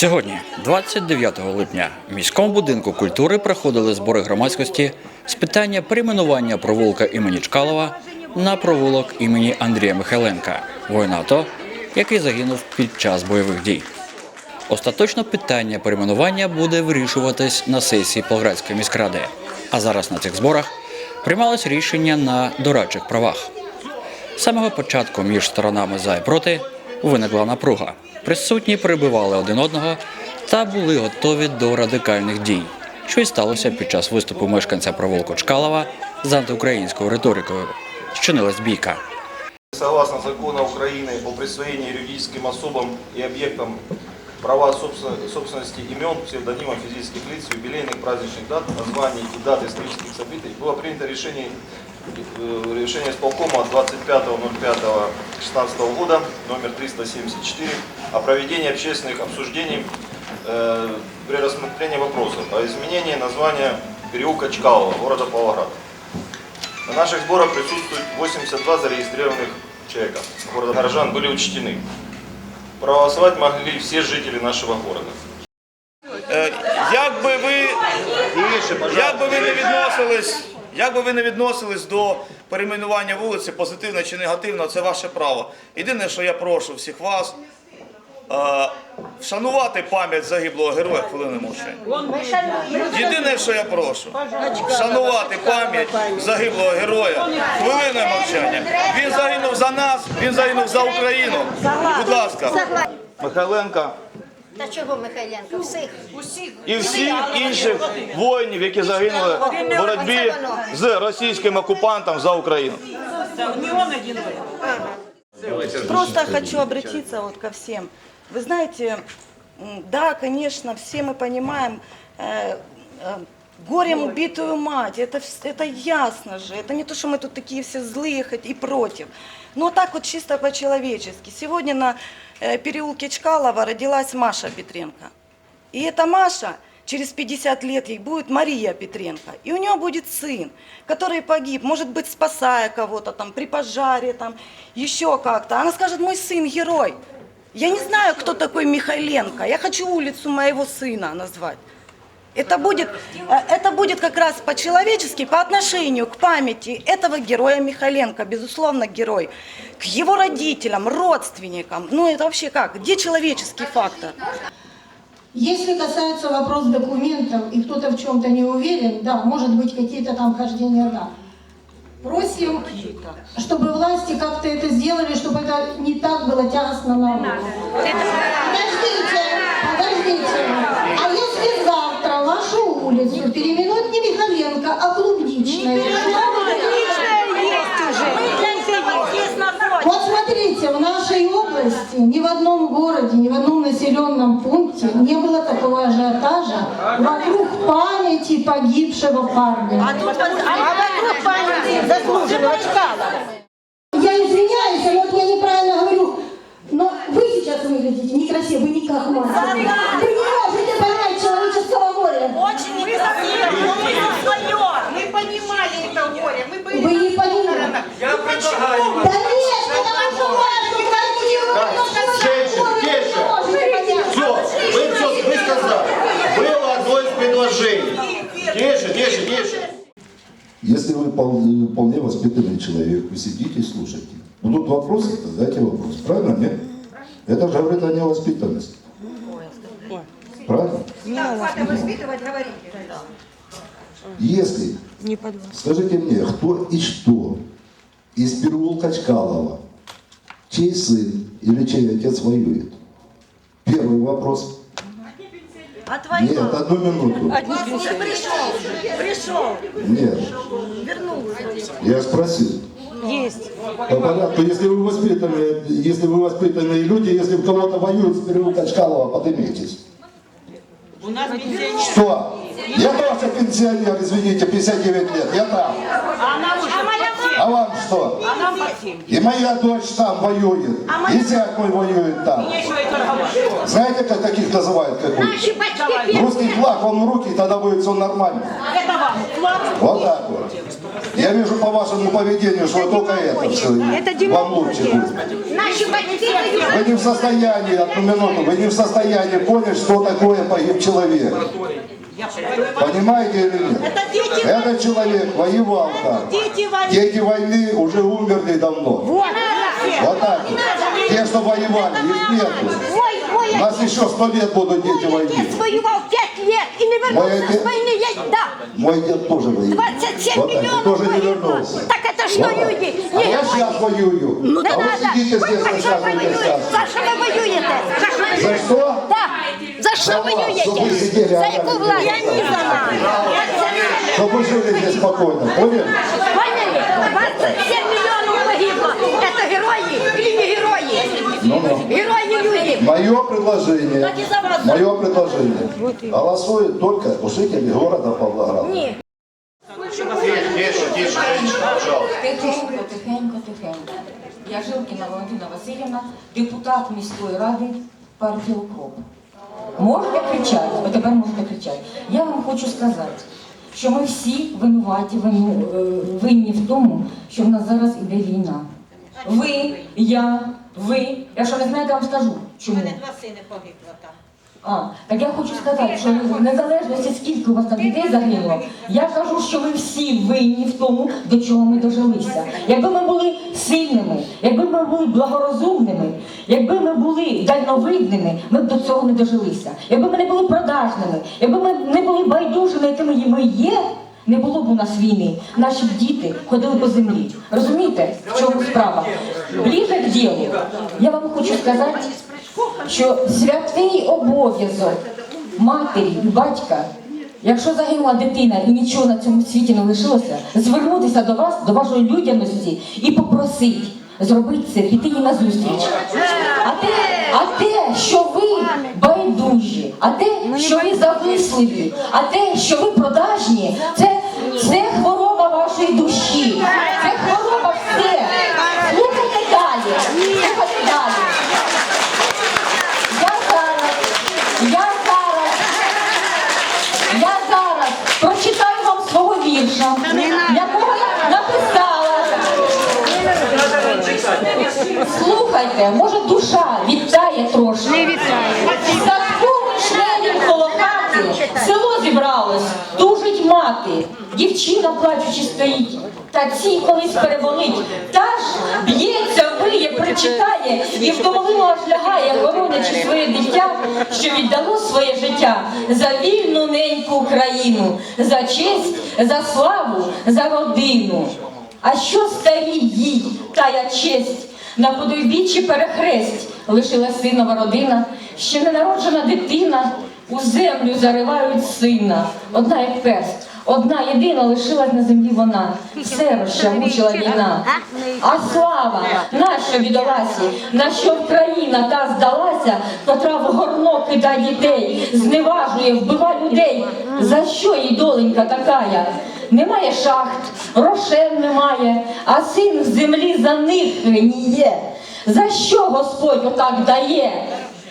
Сьогодні, 29 липня, в міському будинку культури проходили збори громадськості з питання перейменування провулка імені Чкалова на провулок імені Андрія Михайленка, воїна АТО, який загинув під час бойових дій. Остаточно питання перейменування буде вирішуватись на сесії Болградської міськради. А зараз на цих зборах приймалось рішення на дорадчих правах. З самого початку між сторонами за і проти виникла напруга. Присутні перебивали один одного та були готові до радикальних дій, що й сталося під час виступу мешканця провулку Чкалова з антиукраїнською риторикою. Щинилась бійка. Согласно закону Украины по присвоению юридическим особам и объектам права собствен- собственности имен, псевдонимов физических лиц, юбилейных праздничных дат, названий и дат исторических событий было принято решение, э, Решение исполкома от 25.05.16 года, номер 374, о проведении общественных обсуждений э, при рассмотрении вопросов о изменении названия переулка Чкалова, города Павлоград. На наших сборах присутствует 82 зарегистрированных человека. Города горожан были учтены. Проголосовать могли все жители нашего города. Е, Як би ви, як би ви не відносились, як би ви не відносились до перейменування вулиці, позитивно чи негативно, це ваше право. Єдине, що я прошу всіх вас, е, вшанувати пам'ять загиблого героя хвилини мовчання. Єдине, що я прошу, вшанувати пам'ять загиблого героя хвилиною мовчання. Він загинув за нас, він загинув за Україну. Будь ласка, Михайленка. Та чого Михайленко? Всіх. Усіх. і всіх інших воїнів, які загинули в боротьбі з російським окупантом за Україну. Просто хочу обратиться вот ко всем. Вы знаете, м, да, конечно, все мы понимаем э, э, горем убитую мать. Это, вс- это ясно же. Это не то, что мы тут такие все злые хоть и против. Но так вот чисто по-человечески. Сегодня на э, переулке Чкалова родилась Маша Петренко. И эта Маша через 50 лет ей будет Мария Петренко. И у нее будет сын, который погиб, может быть, спасая кого-то там при пожаре, там еще как-то. Она скажет, мой сын герой. Я не знаю, кто такой Михайленко. Я хочу улицу моего сына назвать. Это будет, э, это будет как раз по-человечески, по отношению к памяти этого героя Михайленко, безусловно, герой, к его родителям, родственникам. Ну это вообще как? Где человеческий фактор? Если касается вопрос документов и кто-то в чем-то не уверен, да, может быть какие-то там хождения, да. Просим, чтобы власти как-то это сделали, чтобы это не так было тягостно на голову. Подождите, подождите. А улицу переименуют не Михаленко, а Клубничная? Вот смотрите, в нашей области ни в одном городе, ни в одном населенном пункте не было такого ажиотажа вокруг памяти погибшего парня. А вокруг памяти заслуженного Чкалова. Я извиняюсь, а вот я неправильно говорю, но вы сейчас выглядите некрасиво, вы не как мать. Мы понимали это горе. Мы были Вы не понимаете. Я предлагаю. Да нет, потому что Женщина, тише. Все, вы все, вы сказали. Было одно из предложений. Тише, тише, тише. Если вы пол- вполне воспитанный человек, вы сидите и слушаете. Будут вопросы, задайте вопрос. Правильно, нет? Это же говорит о невоспитанности. Правильно? Если, скажите мне, кто и что из переулка Чкалова, чей сын или чей отец воюет? Первый вопрос. А Нет, одну минуту. Пришел, пришел, Нет. вернулся. Я спросил. Есть. По порядку, если вы воспитанные, если вы воспитанные люди, если кого-то воюют с переулка Чкалова, поднимитесь. У нас пенсионер. Что? Я тоже пенсионер, извините, 59 лет, я там. А она уже А вам что? А нам по 70. И моя дочь там воюет, и зять мой воюет там. Знаете, как таких называют? Какой? Русский флаг, он в руки, тогда будет все нормально. Это вам. Флаг. Вот так вот. Я вижу по вашему поведению, что только это все вам лучше будет. Наши. Вы не в состоянии, одну минуту, вы не в состоянии понять, что такое погиб человек. Понимаете или нет? Это дети, Этот человек воевал там. дети войны. Дети войны уже умерли давно. Вот, Вот так вот. Те, что воевали, их нету. У нас еще сто лет будут дети войны. отец воевал 5 лет и не Мой вернулся отец- с войны. Я, да, Мой дед тоже воевал. 27 Вот так, миллионов тоже не погибло. вернулся. Так это что, Вот так. люди? А Не я сейчас воюю. Ну, не а вы надо. сидите Вы здесь, за что рассказываете воюете? сказки. За что вы воюете? За что вы За что? Да. За что За вас, воюете? чтобы вы сидели, За орали, яку власть? Я не за нас. Чтобы вы жили здесь спокойно, поняли? Поняли? 27 миллионов погибло. Это герои или не герои? Ну-ну. Герои люди. Мое предложение, Так и за вас. мое предложение, голосуют только жители города Павлограда. Ні. Тише, тише, пожалуйста. Тихенько, тихенько, тихенько. Я Жилкіна Валентина Васильівна, депутат міської ради партії УКРОП. Можете кричати, ви тепер можете кричати. Я вам хочу сказати, що ми всі винуваті, е, винні в тому, що в нас зараз іде війна. Ви, я, ви. Якщо не знаєте, я вам скажу. Чому? два сини погибло там. А, так я хочу сказати, що в незалежності скільки у вас там дітей загинуло, я кажу, що ви всі винні в тому, до чого ми дожилися. Якби ми були сильними, якби ми були благорозумними, якби ми були дальновидними, ми б до цього не дожилися. Якби ми не були продажними, якби ми не були байдужими, якими ми є. Не було б у нас війни, наші б діти ходили по землі. Розумієте, в чому справа? Ближе к ділу. Я вам хочу сказати, що святий обов'язок матері і батька, якщо загинула дитина і нічого на цьому світі не лишилося, звернутися до вас, до вашої людяності і попросити зробити це, піти їй на зустріч. А те, а те, що ви байдужі, а те, що ви зависливі, а те, що ви продажні, це, це хвороба вашої душі. Це хвороба все. Слухайте далі. Слухайте далі. Я зараз, я зараз, я зараз прочитаю вам свого вірша, якого я написала. Слухайте, може душа відтає трошки. Не відтає. Садку вишневім коло хати, село зібралось, тужить мати. Дівчина плачучи стоїть, та цій колись переболить. Та ж б'ється, виє, причитає і вдомовило аж лягає, воронячи своє дитя, що віддало своє життя за вільну неньку Україну, за честь, за славу, за родину. А що старій їй тая честь? На подойбіччі перехресть лишила синова родина, ще ненароджена дитина, у землю заривають сина, одна як перст, одна єдина лишилась на землі вона, все розчавучила війна. А слава наша віддалася, на що Україна та здалася, котра в горно кида дітей, зневажує, вбива людей. За що їй доленька такая? Немає шахт, рошен немає, а син в землі за них гніє. За що Господь отак дає?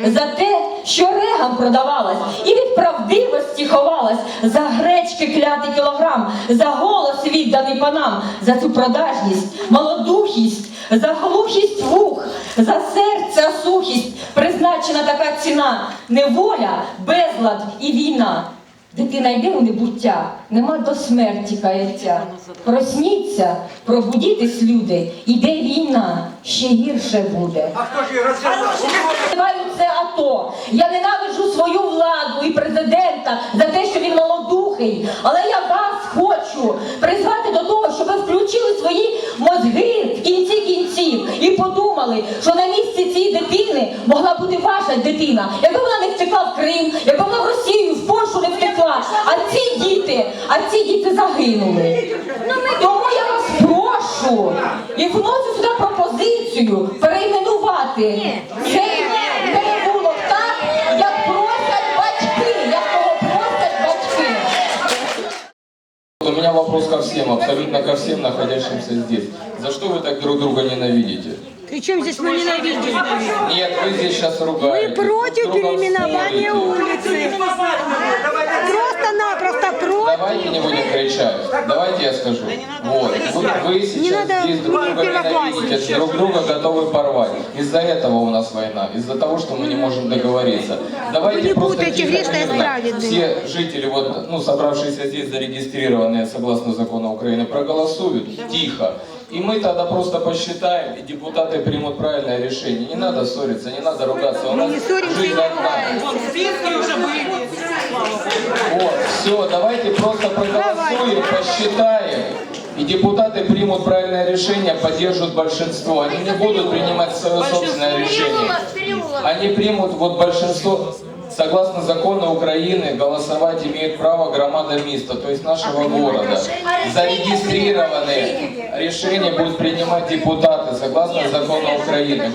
За те, що регам продавалась і від правдивості ховалась, за гречки клятий кілограм, за голос відданий панам, за цю продажність, малодухість, за глухість вух, за серця сухість, призначена така ціна, неволя, безлад і війна. Дитина йде у небуття, нема до смерті каяття. Просніться, пробудітесь, люди, іде війна, ще гірше буде. А хто ж Називаю це АТО. Я ненавиджу свою владу і президента за те, що він малодухий. Але я вас хочу призвати до того, щоб ви включили свої мозги в кінці кінців і подумали, що на місці цієї дитини могла бути ваша дитина. Якби вона не втекла в Крим, якби вона в Росію, в Польщу не втекла А ці діти, а ці діти загинули. Тому я вас прошу і вношу сюди пропозицію перейменувати цей переулок так, як просять батьки, як того просять батьки. У меня вопрос ко всем, абсолютно ко всем находящимся здесь. За что вы так друг друга ненавидите? Причем здесь мы ненавидим? Нет, вы здесь сейчас Мы ругаетесь. против друг с другом переименования спорите. улицы. Давайте не будем кричать. Давайте я скажу. Вот. Вы, вы сейчас здесь друг друга ненавидите, друг друга готовы порвать. Из-за этого у нас война, из-за того, что мы не можем договориться. Давайте просто тихо, все жители, вот, ну, собравшиеся здесь, зарегистрированные согласно закону Украины, проголосуют тихо. И мы тогда просто посчитаем, и депутаты примут правильное решение. Не надо ссориться, не надо ругаться. У нас жизнь одна. Вот, все, давайте просто проголосуем, посчитаем. И депутаты примут правильное решение, поддержат большинство. Они не будут принимать свое собственное решение. Они примут вот большинство. Согласно закону Украины, голосовать имеет право громада места, то есть нашего города. Зарегистрированные решения будут принимать депутаты, согласно закону Украины.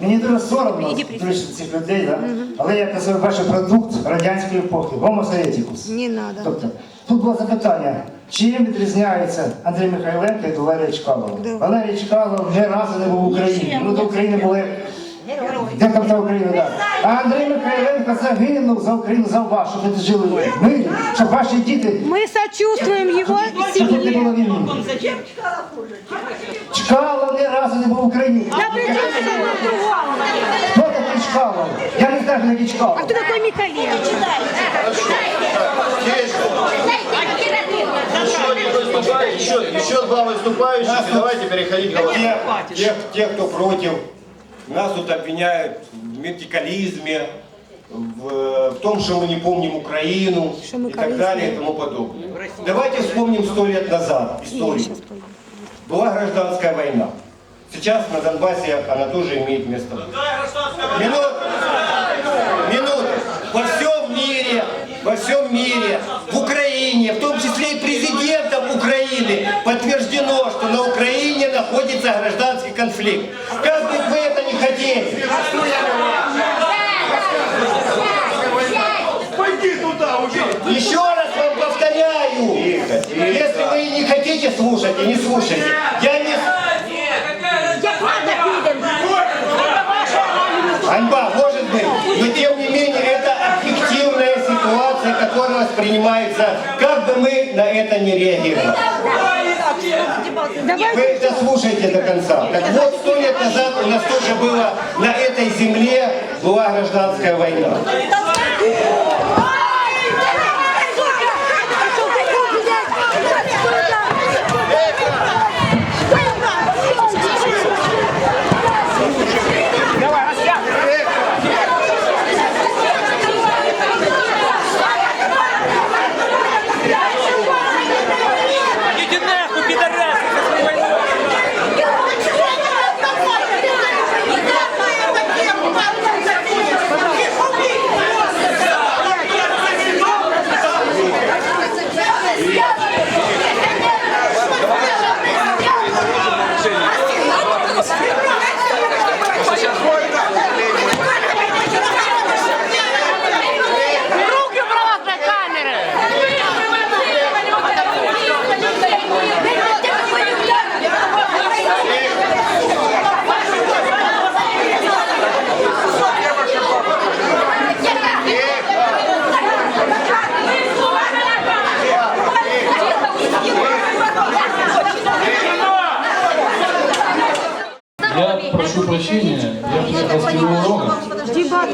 Мені дуже соромно точно цих людей, да? але я казав, бачу продукт радянської епохи, Homo. Не надо. Тобто, тут було запитання, чим відрізняється Андрій Михайленко від Валерія Чкалова? Валерій Чкалов ні разу не був в Україні. Ну, до України були. Де там та Україна, да. А Андрій Михайленко загинув за Україну, за вас, щоб ви жили в мирі, щоб ваші діти, Мы сочувствуем его щоб не семье. було війни. Чкалов ні разу не був в Україні. Другого? Хто такий Чкалов? Я не знаю, хто такий Чкалов. А кто такой Михаил? Еще, еще два выступающих, и давайте переходить к голосованию. Те, те, те, кто против, нас тут обвиняют в вертикализме, в, в том, что мы не помним Украину и так далее и тому подобное. Давайте вспомним сто лет назад историю. Была гражданская война. Сейчас на Донбассе она тоже имеет место. Минуту. Минуту. Во всем мире, во всем мире, в Украине, в том числе и президентом Украины, подтверждено, что на Украине находится гражданский конфликт. Как бы вы это не хотели. Еще раз вам повторяю, если вы не хотите слушать, и не слушайте, я не... Ганьба, может быть, но тем не менее это объективная ситуация, которая воспринимается, как бы мы на это не реагировали. Вы дослушайте до конца. Так вот, сто лет назад у нас тоже было на этой земле была гражданская война.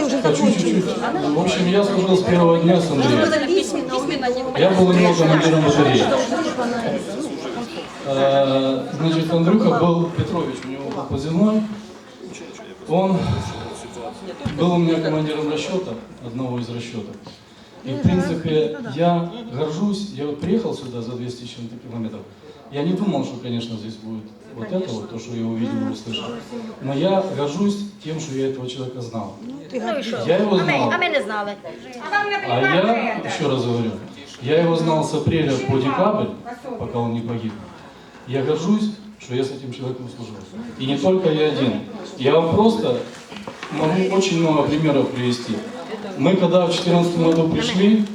уже Хочу чуть-чуть. В общем, я служил с первого дня с Андреем. Я был немного командиром батареи. Э, Значит, Андрюха был, Петрович, у него был позывной. Он был у меня командиром расчета, одного из расчетов. И, в принципе, я горжусь, я вот приехал сюда за 200 с чем-то километров. Я не думал, что, конечно, здесь будет вот это вот, то, что я увидел и услышал. Но я горжусь тем, что я этого человека знал. Я его знал. А ми не знали. А я, еще раз говорю, я его знал с апреля по декабрь, пока он не погиб. Я горжусь, что я с этим человеком служил. И не только я один. Я вам просто могу очень много примеров привести. Мы когда в 2014 году пришли,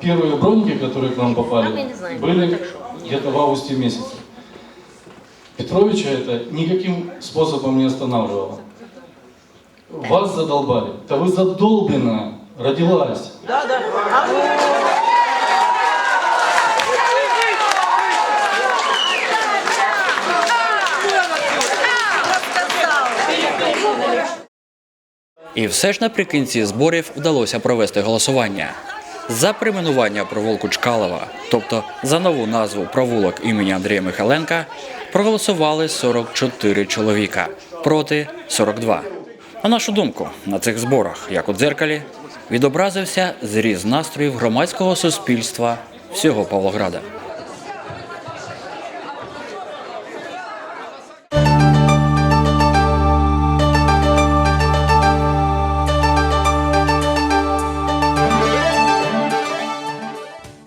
первые броники, которые к нам попали, были где-то в августе месяце. Петровича это никаким способом не останавливало. Вас задолбали. Да вы задолбленная родилась. І все ж наприкінці зборів вдалося провести голосування. За перейменування провулку Чкалова, тобто за нову назву провулок імені Андрія Михайленка, проголосували 44 чоловіка, проти 42. На нашу думку, на цих зборах, як у дзеркалі, відобразився зріз настроїв громадського суспільства всього Павлограда.